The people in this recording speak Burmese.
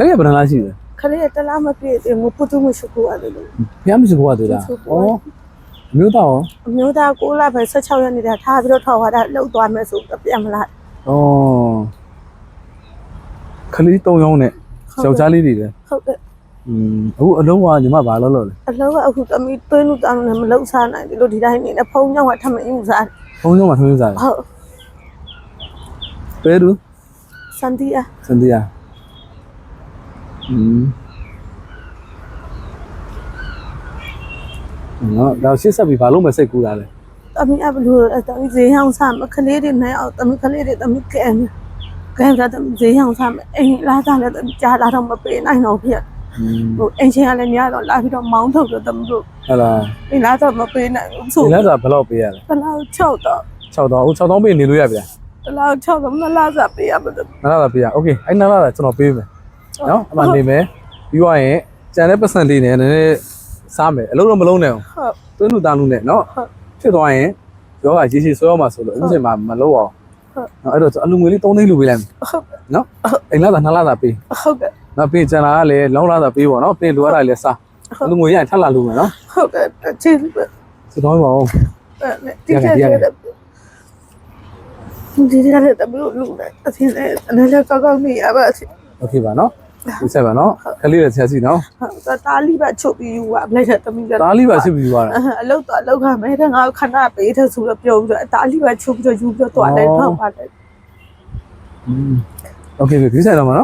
ခရီးကဘယ်နှလားရှိလဲခရီးကတလားမပြည့်သေးဘူးပုတုမရှိကူရတယ်လို့ဘုရားမရှိကူရသေးလားဩအမျိုးသားရောအမျိုးသားကိုလာပဲ16ရက်နေတာထားပြီးတော့ထောက်ထားတာလှုပ်သွားမယ်ဆိုပြန်မလားဩခလေး၃ရောင်းနဲ့ယောက်ျားလေးတွေလဲဟုတ်တယ်อืมအခုအလုံးကညီမဘာလုပ်လို့လဲအလုံးကအခုတမီးသွင်းလို့တောင်းနေမလုံစားနိုင်ဘူးလို့ဒီတိုင်းနေနဲ့ဖုံးကြောင့်ကထမင်းဥစားဖုံးကြောင့်ကထမင်းဥစားဟုတ်ပဲရူစန်ဒီယာစန်ဒီယာ နော်ဒါရှစ်ဆက်ပြီးဘာလို့မစိတ်ကူးတာလဲ တမီအဘလူတမီဈေးအောင်စားမခလေးတွေနဲ့အောင်တမီခလေးတွေတမီကဲကဲတာတမီဈေးအောင်စားမအိမ်လာစားလည်းတမီကြားလာတော့မပေးနိုင်တော့ဖြစ် อืม ဟိုအိမ်ချင်းကလည်းများတော့လာပြီးတော့မောင်းထုတ်တော့တမီတို့ ဟဲ့လား အိမ်လာတော့မပေးနိုင်ဘူးဆို ဒီလက်စားဘယ်လောက်ပေးရလဲ တလား6တော့ 6တောင်းဦး6တောင်းပေးနေလို့ရပြီလား တလား6တော့မလားစားပေးရမှာတော့ နားလာပေးရโอเคအဲ့နားလာကျွန်တော်ပေးမယ် နော်အမှနေမယ်ပြီးသွားရင်ကျန်တဲ့ပတ်စံလေးနဲ့နည်းနည်းစားမယ်အလုံးတော့မလုံးနဲ့အောင် ဟုတ် သွင်းလူသားလူနဲ့နော် ဟုတ် ဖြစ်သွားရင်ယောဂရေရှည်ဆွဲအောင်မှာဆိုလို့အခုချိန်မှာမလုံးအောင် ဟုတ် နော်အဲ့တော့အလူငွေလေး3သိန်းလူပေးလိုက်မယ် ဟုတ် နော်အိမ်လာတာနှစ်လာတာပေး ဟုတ်ကဲ့ နော်ပြီးကျန်လာကလည်းလောင်းလာတာပေးပေါ့နော်ပြီးလိုရတာလည်းစားအလူငွေရရင်ထပ်လာလူမယ်နော် ဟုတ်ကဲ့ချစ်ပဲ စတော့ပါအောင် ဒီကနေ့ဒီကနေ့တမီးလူနဲ့အချင်းနဲ့အနေနဲ့ကောက်ကောက်နေရပါစေ โอเคပါနော် ဒီဆက်ပါနော်ခလေးလည်းဆက်စီနော် ဟုတ်တာလီပါချုပ်ပြီးယူပါလိုက်တဲ့တမီးက ဒါလေးပါရှိပြီးသွားတာ အလုတ်တော့အလုတ်ခမဲတဲ့ငါခဏပေးတဲ့ဆိုတော့ပြောပြီးတော့တာလီပါချုပ်ပြီးတော့ယူပြီးတော့သွားလိုက်တော့ပါတယ် อืมโอเคပြီဒီဆက်တော့မှာနော်